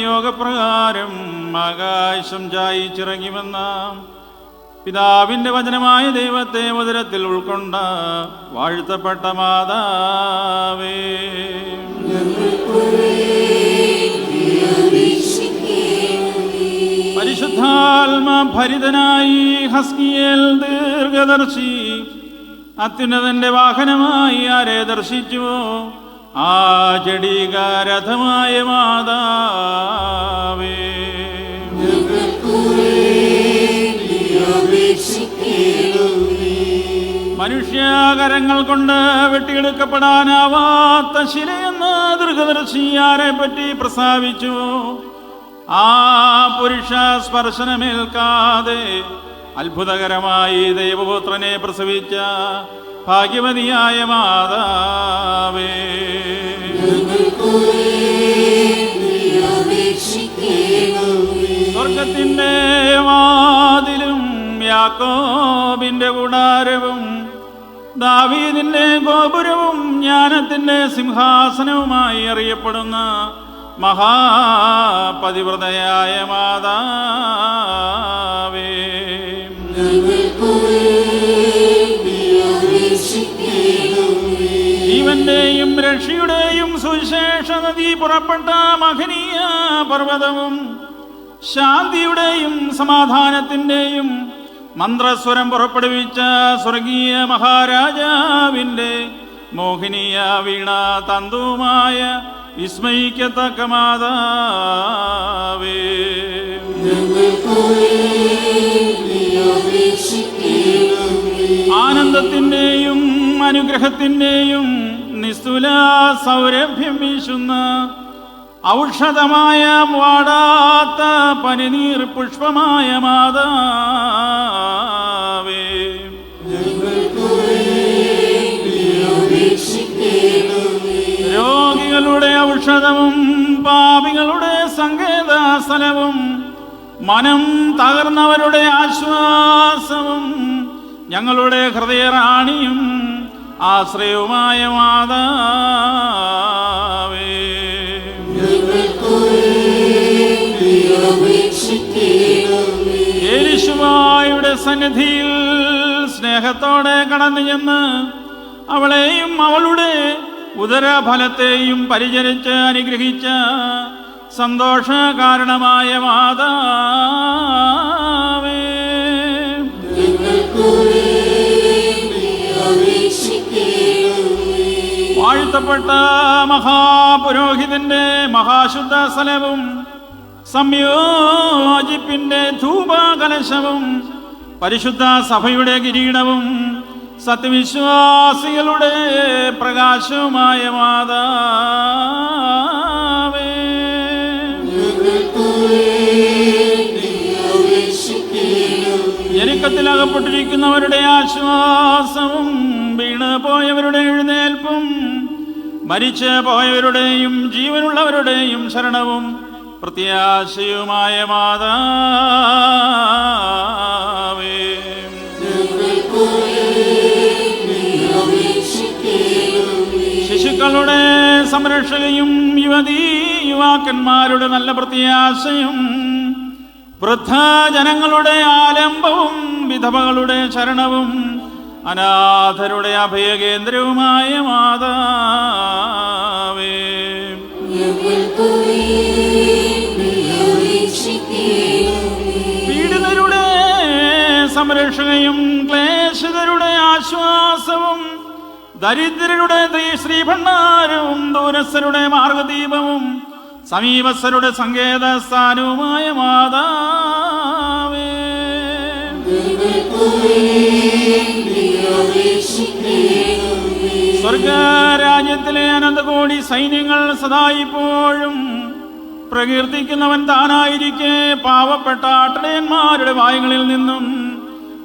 നിയോഗപ്രകാരം ആകാശം ചായിച്ചിറങ്ങി വന്ന പിതാവിന്റെ വചനമായ ദൈവത്തെ ഉദരത്തിൽ ഉൾക്കൊണ്ട വാഴ്ത്തപ്പെട്ട മാതാവേ. പരിശുദ്ധാത്മാ ഭരിതനായി ഹസ്കിയേൽ ദീർഘദർശി അത്യുന്നതന്റെ വാഹനമായി ആരെ ദർശിച്ചുവോ? ആ ജഡീകാരഥമായ മാതാവേ. മനുഷ്യാകരങ്ങൾ കൊണ്ട് വെട്ടിയെടുക്കപ്പെടാനാവാത്ത ശിലയെന്ന ദീർഘദർശിയാരെ പറ്റി പ്രസ്താവിച്ചു. ആ പുരുഷ സ്പർശനമേൽക്കാതെ അത്ഭുതകരമായി ദൈവപുത്രനെ പ്രസവിച്ച ഭാഗ്യവതിയായ മാതാവേ. സ്വർഗത്തിന്റെ വാതിലും യാക്കോബിന്റെ ഗുണാരവും ദാവീദിന്റെ ഗോപുരവും ജ്ഞാനത്തിന്റെ സിംഹാസനവുമായി അറിയപ്പെടുന്ന മഹാപതിവ്രതയായ മാതാവേ. ജീവന്റെയും രക്ഷയുടെയും സുവിശേഷ നദി പുറപ്പെട്ട മഹനീയ പർവതവും ശാന്തിയുടെയും സമാധാനത്തിന്റെയും മന്ത്രസ്വരം പുറപ്പെടുവിച്ച സ്വർഗീയ മഹാരാജാവിന്റെ മോഹിനിയ വീണ തന്തുമായ വിസ്മയിക്കത്തക്ക മാതാവേ. ആനന്ദത്തിന്റെയും അനുഗ്രഹത്തിന്റെയും നിസ്തുല സൗരഭ്യം വീശുന്ന ഔഷധമായ വാടാത്ത പനിനീർ പുഷ്പമായ മാതാവേ. രോഗികളുടെ ഔഷധവും പാപികളുടെ സങ്കേത സ്ഥലവും മനം തകർന്നവരുടെ ആശ്വാസവും ഞങ്ങളുടെ ഹൃദയറാണിയും ആശ്രയവുമായ മാതാവേ. യേശുവായുടെ സന്നിധിയിൽ സ്നേഹത്തോടെ കടന്നു ചെന്ന് അവളെയും അവളുടെ ഉദരഫലത്തെയും പരിചരിച്ച് അനുഗ്രഹിച്ച സന്തോഷ കാരണമായ മാതാവേ വാഴ്ത്തപ്പെട്ട മഹാപുരോഹിതന്റെ മഹാശുദ്ധ സ്ഥലവും സംയോജിപ്പിന്റെ ധൂപകലശവും പരിശുദ്ധ സഭയുടെ കിരീടവും സത്യവിശ്വാസികളുടെ പ്രകാശവുമായ മാതാവേ. ആശ്വാസവും വീണ് പോയവരുടെ എഴുന്നേൽപ്പും മരിച്ച് പോയവരുടെയും ജീവനുള്ളവരുടെയും ശരണവും പ്രത്യാശയുമായ ശിശുക്കളുടെ സംരക്ഷകയും യുവതീ യുവാക്കന്മാരുടെ നല്ല പ്രത്യാശയും വൃദ്ധജനങ്ങളുടെ ആലംബവും വിധവകളുടെ ശരണവും അനാഥരുടെ അഭയകേന്ദ്രവുമായ മാതാവേ. പീഡിതരുടെ സംരക്ഷകയും ക്ലേശിതരുടെ ആശ്വാസവും ദരിദ്രരുടെ ശ്രീഭണ്ഡാരവും ദൂരസ്ഥരുടെ മാർഗദീപവും സമീപസ്ഥരുടെ സങ്കേത സ്ഥാനവുമായ മാതാവേ സ്വർഗരാജ്യത്തിലെ അനന്തകോടി സൈന്യങ്ങൾ സദായിപ്പോഴും പ്രകീർത്തിക്കുന്നവൻ താനായിരിക്കെ പാവപ്പെട്ട ആട്ടടയന്മാരുടെ വായങ്ങളിൽ നിന്നും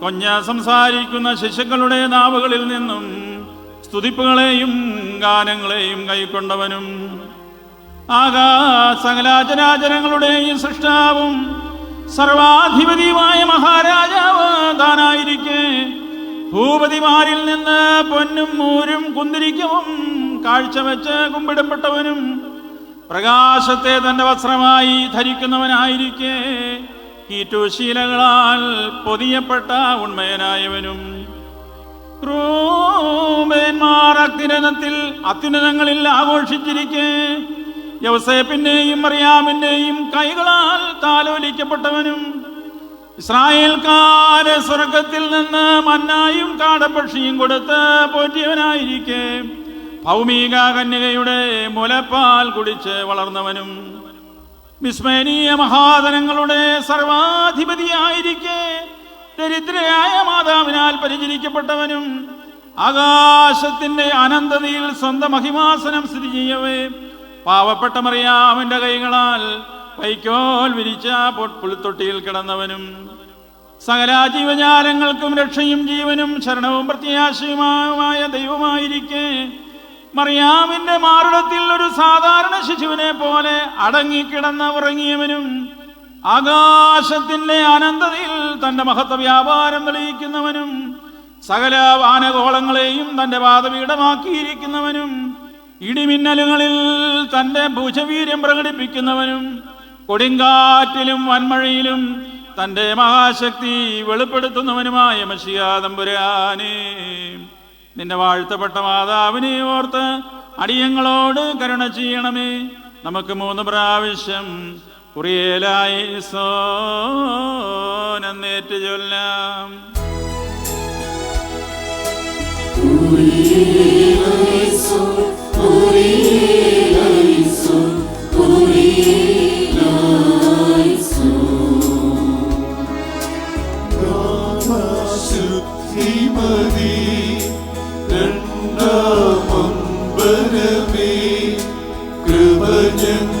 കൊഞ്ഞ സംസാരിക്കുന്ന ശിശുക്കളുടെ നാവുകളിൽ നിന്നും സ്തുതിപ്പുകളെയും ഗാനങ്ങളെയും കൈക്കൊണ്ടവനും ആകാ സകലാചരാചരങ്ങളുടെയും സൃഷ്ടാവും സർവാധിപതിയുമായ മഹാരാജാവ് താനായിരിക്കെ ഭൂപതിമാരിൽ നിന്ന് പൊന്നും മൂരും കുന്തിരിക്കവും കാഴ്ചവെച്ച് കുമ്പിടപ്പെട്ടവനും പ്രകാശത്തെ തന്റെ വസ്ത്രമായി ധരിക്കുന്നവനായിരിക്കെ. കീറ്റുശീലകളാൽ പൊതിയപ്പെട്ട ഉണ്മയനായവനും ക്രൂബേന്മാർ അത്യുന്നതത്തിൽ അത്യുന്നതങ്ങളിൽ ആഘോഷിച്ചിരിക്കെ. യവസേപ്പിന്റെയും മറിയാമിന്റെയും കൈകളാൽ താലോലിക്കപ്പെട്ടവനും ഇസ്രായേൽക്കാരെ സ്വർഗത്തിൽ നിന്ന് മന്നായും കാടപ്പക്ഷിയും കൊടുത്ത് പോറ്റിയവനായിരിക്കെ. ഭൗമിക കന്യകയുടെ മുലപ്പാൽ കുടിച്ച് വളർന്നവനും വിസ്മരണീയ മഹാധനങ്ങളുടെ സർവാധിപതിയായിരിക്കെ. ദരിദ്രയായ മാതാവിനാൽ പരിചരിക്കപ്പെട്ടവനും ആകാശത്തിന്റെ അനന്തതയിൽ സ്വന്തം മഹിമാസനം സ്ഥിതി ചെയ്യവേ. പാവപ്പെട്ട മറിയാമന്റെ കൈകളാൽ കൈക്കോൽ വിരിച്ച പുളിത്തൊട്ടിയിൽ കിടന്നവനും സകല ജീവജാലങ്ങൾക്കും രക്ഷയും ജീവനും ശരണവും പ്രത്യാശയുമായ ദൈവമായിരിക്കെ. മറിയാമിന്റെ മാറിടത്തിൽ ഒരു സാധാരണ ശിശുവിനെ പോലെ അടങ്ങിക്കിടന്ന ഉറങ്ങിയവനും ആകാശത്തിന്റെ അനന്തതയിൽ തന്റെ മഹത്വ വ്യാപാരം തെളിയിക്കുന്നവനും സകല വാനകോളങ്ങളെയും തന്റെ പാതപീഠമാക്കിയിരിക്കുന്നവനും ഇടിമിന്നലുകളിൽ തന്റെ ഭുജവീര്യം പ്രകടിപ്പിക്കുന്നവനും കൊടുങ്കാറ്റിലും വൻമഴയിലും തന്റെ മഹാശക്തി വെളിപ്പെടുത്തുന്നവനുമായ മഷിയാതമ്പുരാനേ നിന്റെ വാഴ്ത്തപ്പെട്ട മാതാവിനെ ഓർത്ത് അടിയങ്ങളോട് കരുണ ചെയ്യണമേ. നമുക്ക് മൂന്ന് പ്രാവശ്യം കുറിയേലായി സോനേറ്റ് ചൊല്ലാം. ശുദ്ധിമതി രണ്ടാമമ്പരമേ കൃപ ഞങ്ങൾ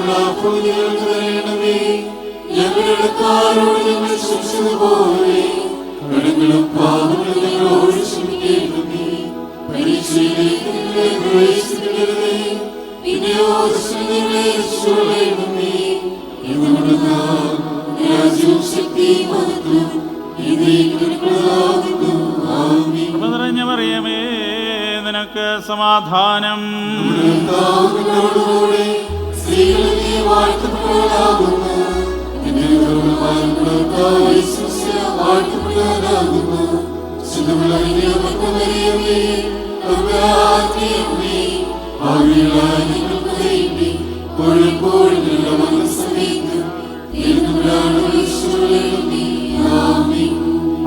ആവശ്യമുള്ള ഞങ്ങൾക്ക് തരണമേ ഞങ്ങളുടെ കാരോട് ഞങ്ങൾ ക്ഷമിച്ചതുപോലെ കടങ്ങളും പാപങ്ങളും ഞങ്ങളോട് ക്ഷമിക്കണമേ. പരീക്ഷയിലേക്ക് ഞങ്ങളെ പ്രവേശിക്കരുതേ പിന്നെയോ ദുഷ്ടങ്ങളെ രക്ഷിച്ചുകൊള്ളണമേ എന്തുകൊണ്ടെന്നാൽ രാജ്യവും ശക്തിയും നിനക്ക് സമാധാനം.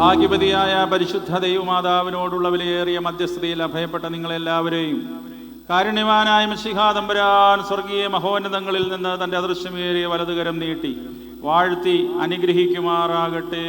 ഭാഗ്യവതിയായ പരിശുദ്ധ ദൈവമാതാവിനോടുള്ള വിലയേറിയ മധ്യസ്ഥതയിൽ അഭയപ്പെട്ട നിങ്ങളെല്ലാവരെയും കാരുണ്യവാനായ മിശിഹാദമ്പരാൻ സ്വർഗീയ മഹോന്നതങ്ങളിൽ നിന്ന് തന്റെ അദൃശ്യമേറിയ വലതുകരം നീട്ടി വാഴ്ത്തി അനുഗ്രഹിക്കുമാറാകട്ടെ.